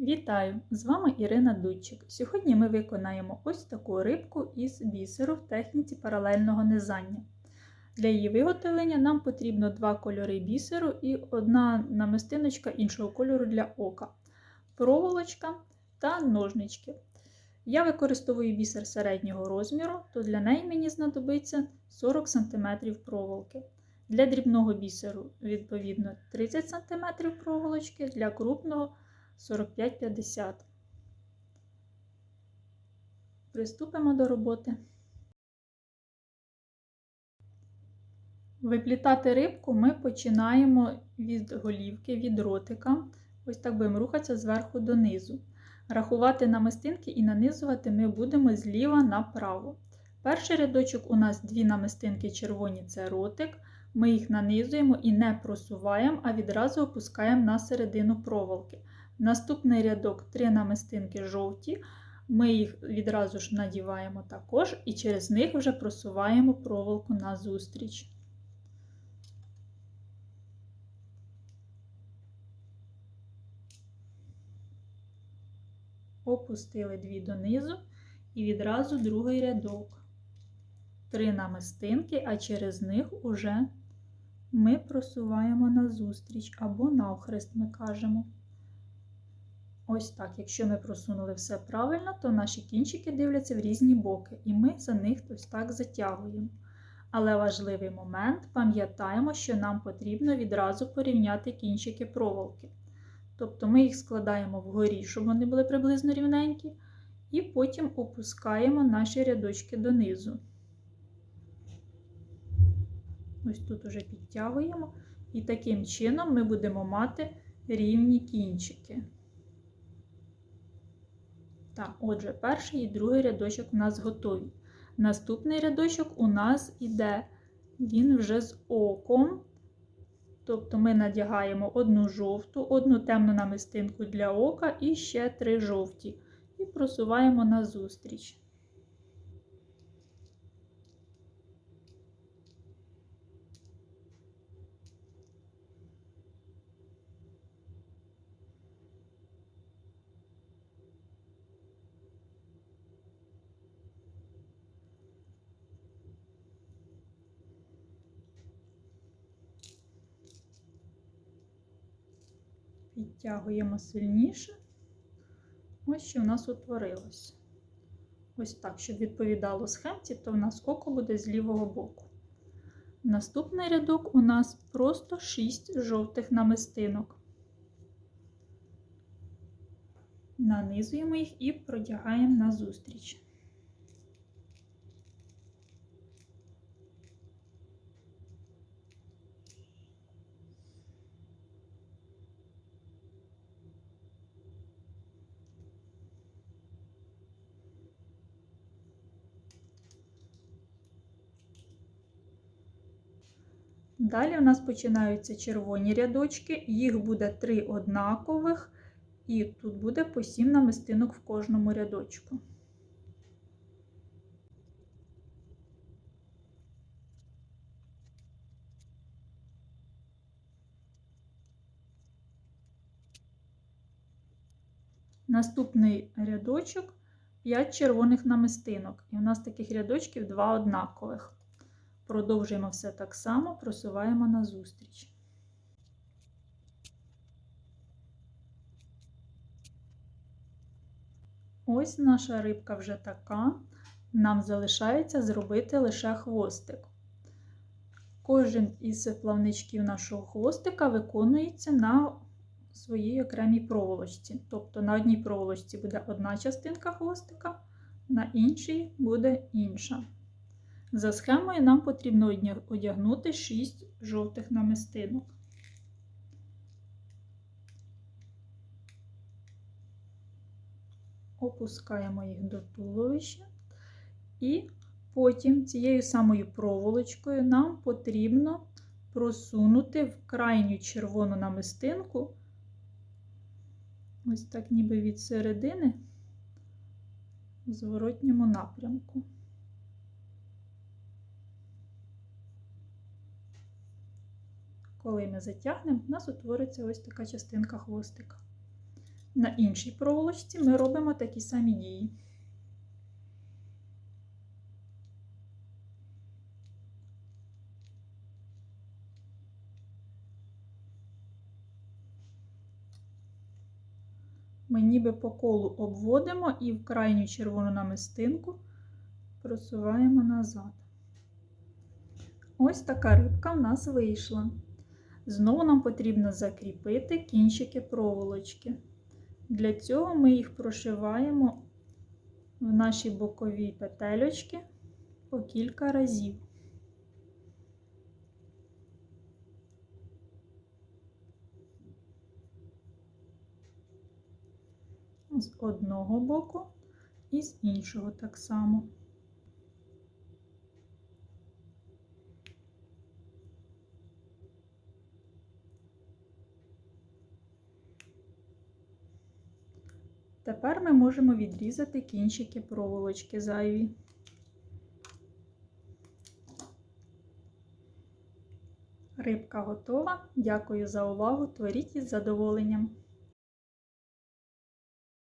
Вітаю! З вами Ірина Дудчик. Сьогодні ми виконаємо ось таку рибку із бісеру в техніці паралельного низання. Для її виготовлення нам потрібно два кольори бісеру і одна намистиночка іншого кольору для ока, проволочка та ножнички. Я використовую бісер середнього розміру, то для неї мені знадобиться 40 см проволоки. Для дрібного бісеру, відповідно, 30 см проволочки, для крупного 45-50. Приступимо до роботи. Виплітати рибку ми починаємо від голівки, від ротика. Ось так будемо рухатися зверху донизу. Рахувати намистинки і нанизувати ми будемо зліва направо. Перший рядочок у нас дві намистинки червоні це ротик. Ми їх нанизуємо і не просуваємо, а відразу опускаємо на середину проволоки. Наступний рядок три намистинки жовті. Ми їх відразу ж надіваємо також і через них вже просуваємо проволоку назустріч. Опустили дві донизу і відразу другий рядок. Три намистинки, а через них уже ми просуваємо назустріч або навхрест, ми кажемо. Ось так, якщо ми просунули все правильно, то наші кінчики дивляться в різні боки, і ми за них ось так затягуємо. Але важливий момент, пам'ятаємо, що нам потрібно відразу порівняти кінчики проволоки. Тобто ми їх складаємо вгорі, щоб вони були приблизно рівненькі, і потім опускаємо наші рядочки донизу. Ось тут уже підтягуємо, і таким чином ми будемо мати рівні кінчики. Так, отже, перший і другий рядочок у нас готові. Наступний рядочок у нас іде, він вже з оком. Тобто ми надягаємо одну жовту, одну темну намистинку для ока і ще три жовті. І просуваємо назустріч. Підтягуємо сильніше. Ось що в нас утворилось. Ось так, щоб відповідало схемці, то в нас око буде з лівого боку. Наступний рядок у нас просто 6 жовтих намистинок. Нанизуємо їх і продягаємо назустріч. Далі у нас починаються червоні рядочки, їх буде три однакових, і тут буде по 7 намистинок в кожному рядочку. Наступний рядочок 5 червоних намистинок, і у нас таких рядочків 2 однакових. Продовжуємо все так само, просуваємо назустріч. Ось наша рибка вже така. Нам залишається зробити лише хвостик. Кожен із плавничків нашого хвостика виконується на своїй окремій проволочці. Тобто на одній проволочці буде одна частинка хвостика, на іншій буде інша. За схемою нам потрібно одягнути 6 жовтих намистинок. Опускаємо їх до туловища, і потім цією самою проволочкою нам потрібно просунути в крайню червону намистинку, ось так ніби від середини, в зворотньому напрямку. Коли ми затягнемо, у нас утвориться ось така частинка хвостика. На іншій проволочці ми робимо такі самі дії. Ми ніби по колу обводимо і в крайню червону намистинку просуваємо назад. Ось така рибка в нас вийшла. Знову нам потрібно закріпити кінчики проволочки. Для цього ми їх прошиваємо в наші бокові петельочки по кілька разів. З одного боку і з іншого так само. Тепер ми можемо відрізати кінчики проволочки зайві. Рибка готова. Дякую за увагу. Творіть із задоволенням.